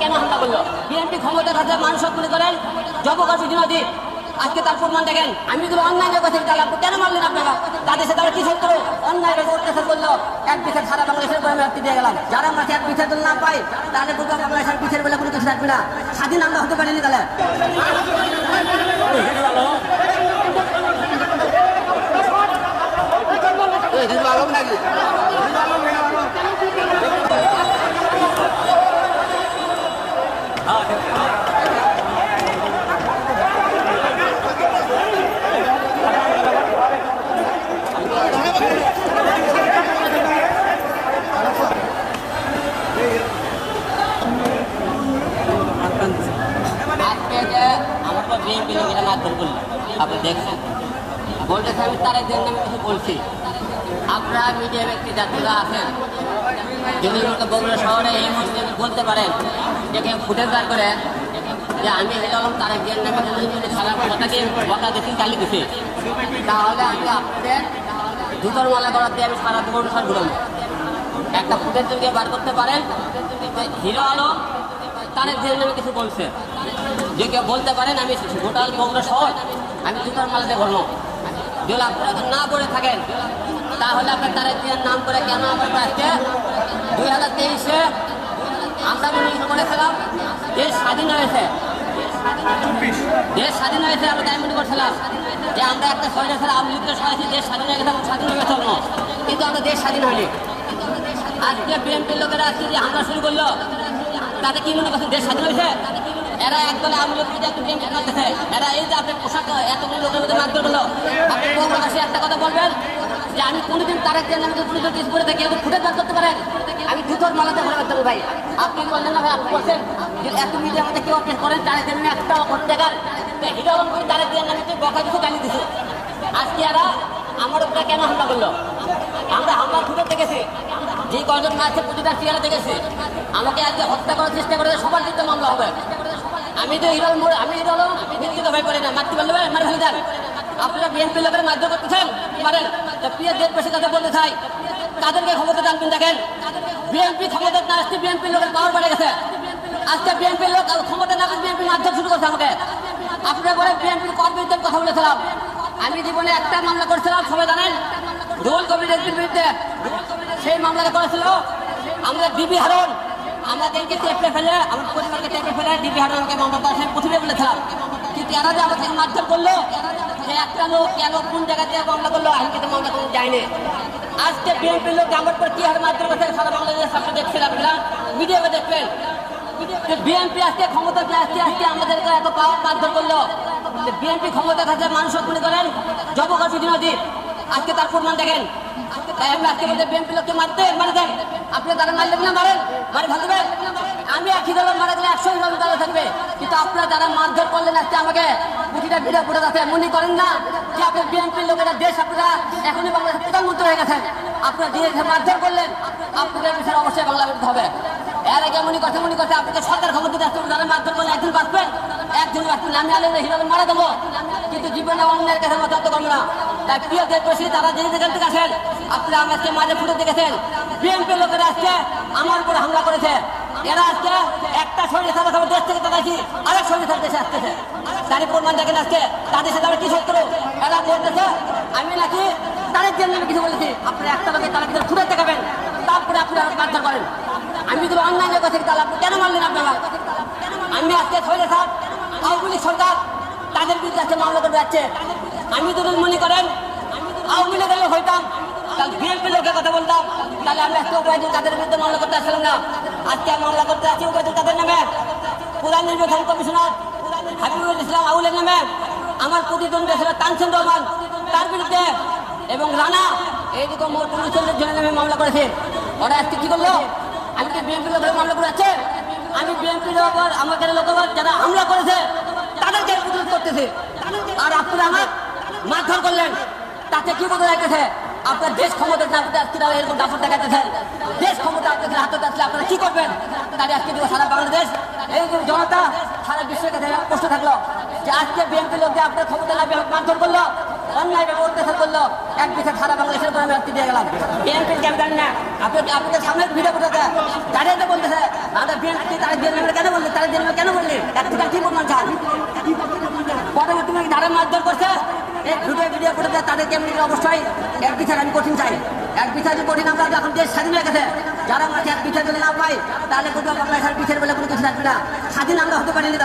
কেন হামলা করল? বিএনপি ক্ষমতা থাকলে মানুষ মনে করেন জবকাশী বিনোদী আজকে তার প্রমাণ দেখেন। আমি যদি অন্যায় কথা আপনি কেন মারলেন আপনারা? তাদের সাথে কি সত্য অন্যায় অত্যাচার করল। এক বিচার সারা বাংলাদেশের বলে আমি দিয়ে গেলাম। যারা আমরা এক বিচার না পাই, তাহলে বলব বাংলাদেশের বিচার বলে কোনো কিছু থাকবে না। স্বাধীন আমরা হতে পারিনি তাহলে। আজকে যে আমার তো বিএনপি লোকেরা মারধর করল আপনি দেখছেন বলতেছে আমি তার একদিন আমি কিছু বলছি আপনারা মিডিয়া ব্যক্তি যাত্রীরা আছেন, যদি বগুড়া শহরে এই মুহূর্তে বলতে পারেন কেউ ফুটেজ বার করে, যে আমি হেলাম তার যদি খারাপ কথাকে বকা দেখি দিছি, তাহলে আমি আপনাদের দুটোর মালা করার আমি সারা দুটো অনুষ্ঠান ঘুরাবো একটা ফুটেজ যদি বার করতে পারেন হিরো আলম তার একদিন নামে কিছু বলছে। যে কেউ বলতে পারেন, আমি গোটাল বগুড়া শহর, আমি দুটোর মালাতে ঘুরবো যদি আপনারা না করে থাকেন তাহলে আপনার তারেক জিয়ার নাম করে কেন আমার আজকে দুই হাজার তেইশে আমরা করেছিলাম দেশ স্বাধীন হয়েছে। দেশ স্বাধীন হয়েছে আমরা তাই মনে করছিলাম যে আমরা একটা শহরে ছাড়া আওয়ামী লীগের সবাই দেশ স্বাধীন হয়ে গেছে স্বাধীন হয়ে গেছে কিন্তু আমরা দেশ স্বাধীন হয়নি আজকে বিএনপির লোকেরা আজকে যে হামলা শুরু করল তাতে কি মনে করছেন দেশ স্বাধীন হয়েছে? এরা একদলে আওয়ামী লীগ থেকে একটু এরা এই যে আপনার পোশাক, এতগুলো লোকের মধ্যে মারধর করল, আপনি প্রকাশে একটা কথা বলবেন? যে আমি কোনোদিন তার একদিন আমি পুলিশ নোটিশ করে থাকি এবং ফুটে বার করতে পারেন আমি দুটোর মালাতে ভরে করতে ভাই। আপনি বললেন না ভাই, আপনি বলছেন যে এত মিডিয়ার মধ্যে কেউ অপেশ করেন তার একদিন একটা করতে টাকার হিরো আলম করে তার একদিন আমি বকা কিছু গালি দিছি। আজকে এরা আমার উপরে কেন হামলা করল? আমরা হামলা ফুটে দেখেছি। যে কজন মারছে, প্রতিটা চেয়ারে দেখেছি। আমাকে আজকে হত্যা করার চেষ্টা করে সবার বিরুদ্ধে মামলা হবে। আমি তো হিরো আলম- আমি আলম বিরুদ্ধে ভয় করি না মারতে পারলে ভাই, মারে ফেলে দেন আপনারা বিএনপি লোকের মাধ্যমে করতেছেন পারেন তো প্রিয় দেশবাসী কথা বলতে চাই তাদেরকে ক্ষমতা জানবেন দেখেন। বিএনপি ক্ষমতা না আসতে বিএনপি লোকের পাওয়ার বেড়ে গেছে। আজকে বিএনপি লোক ক্ষমতা না বিএনপি মাধ্যম শুরু করছে আমাকে। আপনারা বলে বিএনপির কর্মীদের কথা বলেছিলাম। আমি জীবনে একটা মামলা করেছিলাম সবাই জানেন? রোল কমিটির বিরুদ্ধে। সেই মামলাটা করেছিল আমরা বিবি হারন। আমাদেরকে টেপে ফেলে, আমার পরিবারকে টেপে ফেলে, ডিবি হারনকে মামলা করেছেন প্রথমে বলেছিলাম কিন্তু এরা যে আমাদের মারধর করল একটা লোক কেন, কোন জায়গাতে মামলা করল, আমি কিন্তু মামলা কোনো যায়নি আজকে বিএনপি লোক আমার পর কি মারধর করছে, সারা বাংলাদেশের সামনে দেখছেন আপনারা। ভিডিওতে দেখবেন। বিএনপি আজকে ক্ষমতা আজকে আজকে আমাদেরকে এত পাওয়ার মারধর করল। বিএনপি ক্ষমতা থাকলে মানুষ মনে করেন জবকাশী বিনোদী আজকে তার প্রমাণ দেখেন। বিএনপি লোককে মারতে, মারে আপনি তারা মারলেন না মারেন? মারে ভালো আমি একই দল মারা গেলে একশো জন থাকবে। কিন্তু আপনারা যারা মারধর করলেন আজকে আমাকে প্রতিটা ভিডিও ফুটে যাচ্ছে। মনে করেন না যে আপনার বিএনপির লোকেরা দেশ আপনারা এখনই বাংলাদেশের প্রধানমন্ত্রী হয়ে গেছেন। আপনারা দিয়ে মারধর করলেন, আপনাদের বিষয়ে অবশ্যই বাংলা বিরুদ্ধে হবে। এর আগে মনে কথা মনে আপনাকে সরকার খবর দিতে আসতে মারধর করলে একদিন বাঁচবেন বাঁচবেন আমি আলে হিরো মারা দেবো। কিন্তু জীবনে অন্যের কাছে মতো করব না। তাই প্রিয় দেশবাসী, তারা যে যেখান থেকে আসেন, আপনারা আমাকে মাঝে ফুটে দেখেছেন বিএনপি লোকেরা আজকে আমার উপর হামলা করেছে। এরা আজকে একটা শরীর সাথে সাথে দেশ থেকে তাকাইছি, আরেক শরীর সাথে দেশে আসতেছে। তারই প্রমাণ দেখেন আজকে তাদের সাথে আমরা কি শত্রু? এরা বলতেছে, আমি নাকি তাদের জন্য কিছু বলেছি। আপনি একটা লোকের তারা কিন্তু ফুটে দেখাবেন, তারপরে আপনি আমাকে মারধর করেন। আমি যদি অন্যান্য কথা তাহলে আপনি কেন মারলেন আপনারা? আমি আজকে ছয় সাত আওয়ামী লীগ সরকার, তাদের বিরুদ্ধে আজকে মামলা করে যাচ্ছে। আমি যদি মনে করেন, আওয়ামী লীগের লোক হইতাম, তাহলে বিএনপি লোকের কথা বলতাম, তাহলে আমি আজকে উপায়দিন তাদের বিরুদ্ধে মামলা করতে আসলাম না। আজকে মামলা করতে আসছি উপায়দিন তাদের নামে। প্রধান নির্বাচন কমিশনার হাবিবুল ইসলাম আউলের নামে। আমার প্রতিদ্বন্দ্বী ছিল তানসেন রহমান তার বিরুদ্ধে। এবং রানা মোট উনচল্লিশ জনের নামে মামলা করেছে। ওরা আজকে কি করল? আমি কি বিএনপি লোকের মামলা করে আছে আমি বিএনপি লোক আমাদের লোক যারা হামলা করেছে, তাদেরকে প্রতিরোধ করতেছে। আর আপনারা আমার মারধর করলেন। তাতে কি বোঝা যাইতেছে? আপনার দেশ ক্ষমতা আজকে এরকম দাপট দেখাতেছেন দেশ ক্ষমতা আপনাদের হাতে আসলে আপনারা কি করবেন? তাই আজকে দিবস সারা বাংলাদেশ। যে জনতা সারা বিশ্বের কাছে প্রশ্ন থাকল যে আজকে বিএনপি লোক যে আপনার ক্ষমতা না মারধর করল? অন্যায়ভাবে অত্যাচার করল? এক বিঘা সারা বাংলাদেশের উপর গেলাম। বিএনপির কেন সামনে ভিডিও করতে তারাই বলতেছে আমাদের বিএনপি তারা বিএনপি কেন বললি? তারা বিএনপি কেন বললি? কি প্রমাণ চান? পরবর্তী মারধর করছে। এই ভিডিও করে দেয়, তাদের কেমনি অবশ্যই এক বিচার আমি কঠিন চাই। এক বিচার যে কঠিন আমরা এখন দেশ স্বাধীন হয়ে গেছে, যারা আমাকে এক বিচার যদি না পাই তাহলে কোথাও বাংলাদেশের বিচার বলে কোনো কিছু থাকবে না। স্বাধীন আমরা হতে পারিনি